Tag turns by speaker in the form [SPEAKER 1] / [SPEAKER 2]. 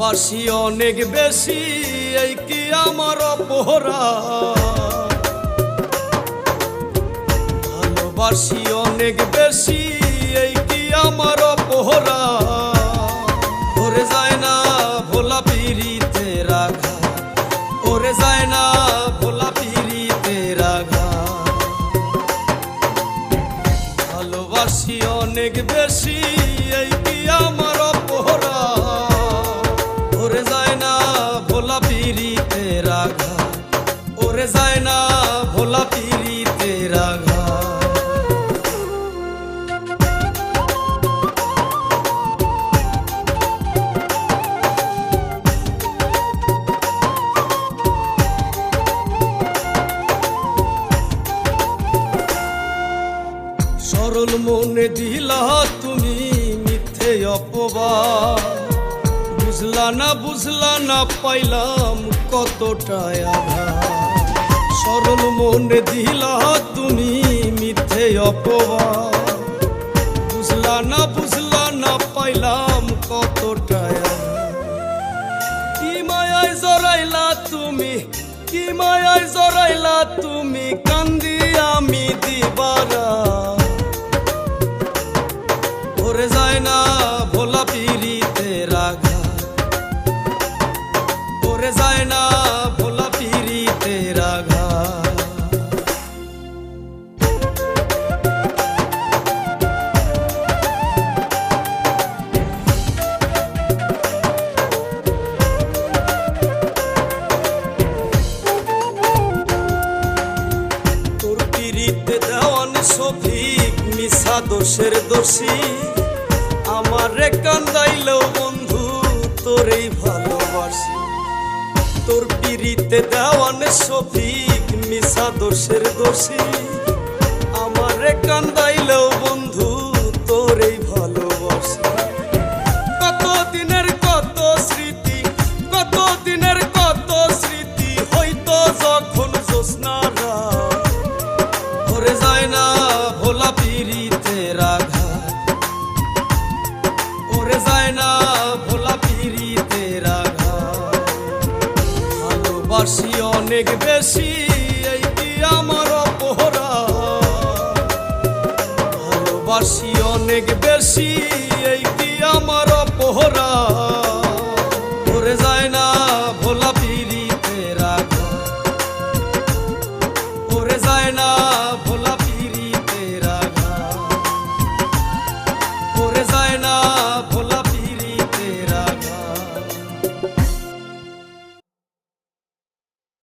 [SPEAKER 1] ভালোবাসি অনেক বেশি, এই কি আমার অপহরা ভালোবাসি অনেক বেশি, এই কি আমার অপহরা ওরে যায় না ভোলা পিড়িতে রাঘা ওরে যায় না ভোলা পিড়িতে রাঘা ভালোবাসি অনেক বেশি, এই সরল মনে দিলা তুমি মিথ্যে অপবাদ। বুঝলা না বুঝলা না পাইলাম কতটা আঘাত। সরল মনে দিলা তুমি মিথ্যে অপবাদ। বুঝলা না বুঝলা না, পাইলাম কতটা কি মায়ায় জড়াইলা তুমি, কি মায়ায় জড়াইলা তুমি? সফিক মিশা দোষের দোষী। আমারে কান্দাইলেও বন্ধু, তোরেই ভালোবাসি। তোর পিড়িতে দেওয়ান সফিক মিশা দোষের দোষী। আমারে কান্দাইলেও বন্ধু, তোরেই ভালোবাসি। কত দিনের কত স্মৃতি কত দিনের কত স্মৃতি, হয়তো যখন ভালোবাসি অনেক বেশি এই কি আমার অপহরা ভালোবাসি অনেক বেশি এই